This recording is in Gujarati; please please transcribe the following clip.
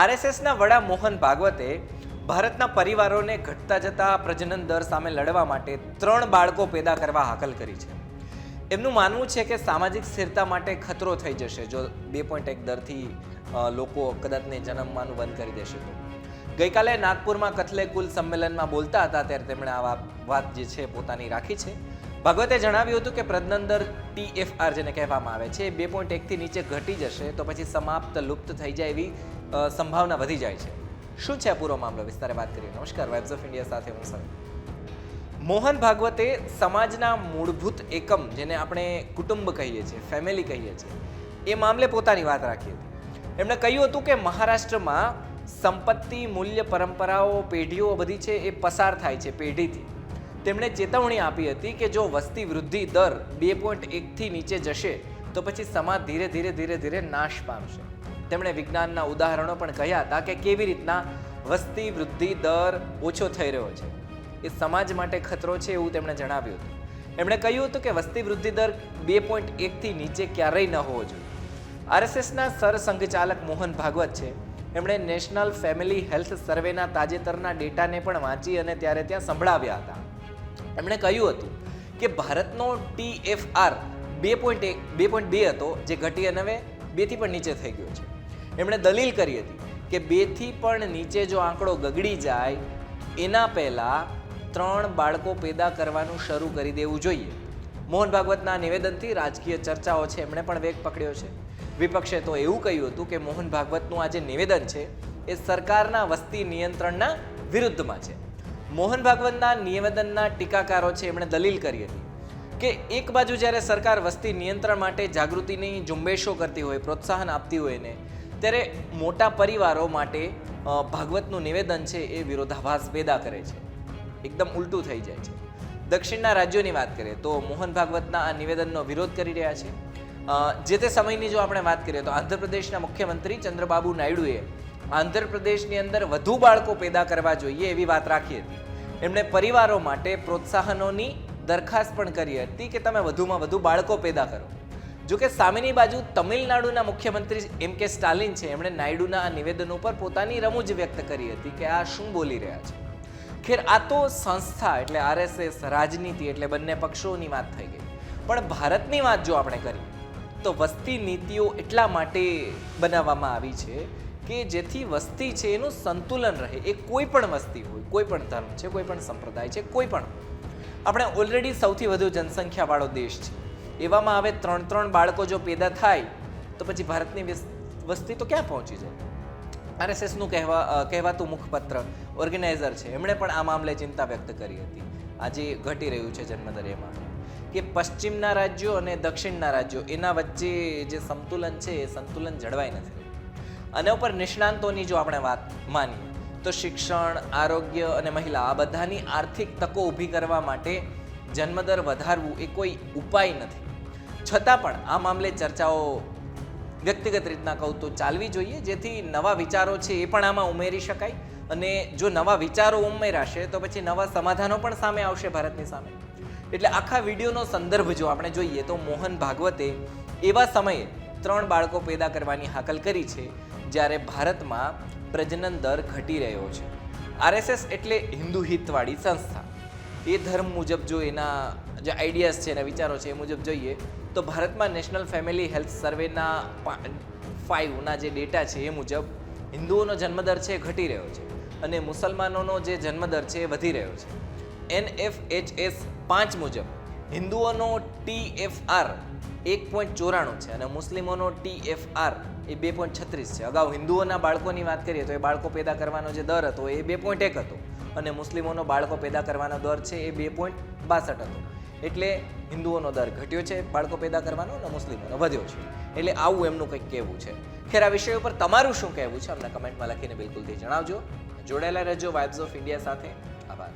આરએસએસના વડા મોહન ભાગવતે ભારતના પરિવારોને ઘટતા જતા પ્રજનન દર સામે લડવા માટે ત્રણ બાળકો પેદા કરવા હાકલ કરી છે. એમનું માનવું છે કે સામાજિક સ્થિરતા માટે ખતરો થઈ જશે જો બે પોઈન્ટ એક દરથી લોકો કદાચને જન્મવાનું બંધ કરી દેશે તો. ગઈકાલે નાગપુરમાં કથલે કુલ સંમેલનમાં બોલતા હતા ત્યારે તેમણે આ વાત જે છે પોતાની રાખી છે. ભાગવતે જણાવ્યું હતું કે પ્રજ્ઞંદર ટી એફ ટીએફઆર જેને કહેવામાં આવે છે બે પોઈન્ટ એકથી નીચે ઘટી જશે તો પછી સમાપ્ત લુપ્ત થઈ જાય એવી સંભાવના વધી જાય છે. શું છે આ મામલો? વિસ્તારે વાત કરીએ. નમસ્કાર વેબ્સ ઓફ ઇન્ડિયા સાથે હું સર. મોહન ભાગવતે સમાજના મૂળભૂત એકમ, જેને આપણે કુટુંબ કહીએ છીએ ફેમિલી કહીએ છીએ, એ મામલે પોતાની વાત રાખી હતી. એમણે કહ્યું હતું કે મહારાષ્ટ્રમાં સંપત્તિ, મૂલ્ય, પરંપરાઓ, પેઢીઓ બધી છે એ પસાર થાય છે, પેઢીથી. તેમણે ચેતવણી આપી હતી કે જો વસ્તી વૃદ્ધિ દર બે પોઈન્ટ એકથી નીચે જશે, તો પછી સમાજ ધીરે ધીરે ધીરે ધીરે નાશ પામશે. તેમણે વિજ્ઞાનના ઉદાહરણો પણ કહ્યા હતા કે કેવી રીતના વસ્તી વૃદ્ધિ દર ઓછો થઈ રહ્યો છે. એ સમાજ માટે ખતરો છે એવું તેમણે જણાવ્યું હતું. એમણે કહ્યું હતું કે વસ્તી વૃદ્ધિ દર બે પોઈન્ટ એકથી નીચે ક્યારેય ન હોવો જોઈએ. આરએસએસના સરસંઘચાલક મોહન ભાગવત છે. એમણે નેશનલ ફેમિલી હેલ્થ સર્વેના તાજેતરના ડેટાને પણ વાંચી અને ત્યારે ત્યાં સંભળાવ્યા હતા. એમણે કહ્યું હતું કે ભારતનો ટી એફ આર બે પોઈન્ટ એક, બે પોઈન્ટ બે હતો, જે ઘટી અને હવે બેથી પણ નીચે થઈ ગયો છે. એમણે દલીલ કરી હતી કે બેથી પણ નીચે જો આંકડો ગગડી જાય, એના પહેલાં ત્રણ બાળકો પેદા કરવાનું શરૂ કરી દેવું જોઈએ. મોહન ભાગવતના નિવેદનથી રાજકીય ચર્ચાઓ છે, એમણે પણ વેગ પકડ્યો છે. વિપક્ષે તો એવું કહ્યું હતું કે મોહન ભાગવતનું આ જે નિવેદન છે, એ સરકારના વસ્તી નિયંત્રણના વિરુદ્ધમાં છે. મોહન ભાગવતના નિવેદનના ટીકાકારો છે એમણે દલીલ કરી હતી કે એક બાજુ જ્યારે સરકાર વસ્તી નિયંત્રણ માટે જાગૃતિની ઝુંબેશો કરતી હોય, પ્રોત્સાહન આપતી હોય ને, ત્યારે મોટા પરિવારો માટે ભાગવતનું નિવેદન છે એ વિરોધાભાસ પેદા કરે છે. એકદમ ઉલટું થઈ જાય છે. દક્ષિણના રાજ્યોની વાત કરીએ તો મોહન ભાગવતના આ નિવેદનનો વિરોધ કરી રહ્યા છે. જે તે સમયની જો આપણે વાત કરીએ તો આંધ્રપ્રદેશના મુખ્યમંત્રી ચંદ્રબાબુ નાયડુએ આંધ્રપ્રદેશની અંદર વધુ બાળકો પેદા કરવા જોઈએ એવી વાત રાખી હતી. એમણે પરિવારો માટે પ્રોત્સાહનોની દરખાસ્ત પણ કરી હતી કે તમે વધુમાં વધુ બાળકો પેદા કરો. જો કે સામેની બાજુ તમિલનાડુના મુખ્યમંત્રી એમ કે સ્ટાલિન છે, એમણે નાયડુના આ નિવેદન ઉપર પોતાની રમૂજ વ્યક્ત કરી હતી કે આ શું બોલી રહ્યા છે? ખેર, આ તો સંસ્થા એટલે આરએસએસ, રાજનીતિ એટલે બંને પક્ષોની વાત થઈ ગઈ. પણ ભારતની વાત જો આપણે કરીએ, તો વસ્તી નીતિઓ એટલા માટે બનાવવામાં આવી છે કે જેથી વસ્તી છે એનું સંતુલન રહે. એ કોઈ પણ વસ્તી હોય, કોઈ પણ ધર્મ છે, કોઈ પણ સંપ્રદાય છે, કોઈ પણ આપણે ઓલરેડી સૌથી વધુ જનસંખ્યાવાળો દેશ છે. એવામાં હવે ત્રણ ત્રણ બાળકો જો પેદા થાય, તો પછી ભારતની વસ્તી તો ક્યાં પહોંચી જાય? આરએસએસનું કહેવા કહેવાતું મુખપત્ર ઓર્ગેનાઇઝર છે. એમણે પણ આ મામલે ચિંતા વ્યક્ત કરી હતી. આજે ઘટી રહ્યું છે જન્મદર એમાં. કે પશ્ચિમના રાજ્યો અને દક્ષિણના રાજ્યો, એના વચ્ચે જે સંતુલન છે, એ સંતુલન જળવાઈ નથી આના ઉપર નિષ્ણાંતોની જો આપણે વાત માનીએ, તો શિક્ષણ, આરોગ્ય અને મહિલા આ બધાની આર્થિક તકો ઊભી કરવા માટે જન્મદર વધારવું એ કોઈ ઉપાય નથી. છતાં પણ આ મામલે ચર્ચાઓ વ્યક્તિગત રીતના કહું તો ચાલવી જોઈએ, જેથી નવા વિચારો છે એ પણ આમાં ઉમેરી શકાય અને જો નવા વિચારો ઉમેરાશે તો પછી નવા સમાધાનો પણ સામે આવશે ભારતની સામે. એટલે આખા વિડીયોનો સંદર્ભ જો આપણે જોઈએ તો મોહન ભાગવતે એવા સમયે ત્રણ બાળકો પેદા કરવાની હાકલ કરી છે જ્યારે ભારતમાં પ્રજનન દર ઘટી રહ્યો છે. આરએસએસ એટલે હિન્દુ હિતવાળી સંસ્થા. એ ધર્મ મુજબ જો એના જે આઈડિયાઝ છે, એના વિચારો છે એ મુજબ જોઈએ, તો ભારતમાં નેશનલ ફેમિલી હેલ્થ સર્વેના ફાઇવના જે ડેટા છે એ મુજબ હિન્દુઓનો જન્મદર છે એ ઘટી રહ્યો છે અને મુસલમાનોનો જે જન્મદર છે એ વધી રહ્યો છે. એન એફ એચ એસ પાંચ મુજબ હિન્દુઓનો ટી એફ આર એક પોઈન્ટ ચોરાણું છે અને મુસ્લિમોનો ટી એફ આર એ બે પોઈન્ટ છત્રીસ છે. અગાઉ હિન્દુઓના બાળકોની વાત કરીએ તો એ બાળકો પેદા કરવાનો જે દર હતો એ બે પોઈન્ટ એક હતો અને મુસ્લિમોનો બાળકો પેદા કરવાનો દર છે એ બે પોઈન્ટ બાસઠ હતો. એટલે હિન્દુઓનો દર ઘટ્યો છે, બાળકો પેદા કરવાનો અને મુસ્લિમોનો વધ્યો છે. એટલે આવું એમનું કંઈક કહેવું છે. ખેર, આ વિષય ઉપર તમારું શું કહેવું છે? અમને કમેન્ટમાં લખીને બિલકુલથી જણાવજો. જોડાયેલા રહેજો. વાઇબ્સ ઓફ ઇન્ડિયા સાથે. આભાર.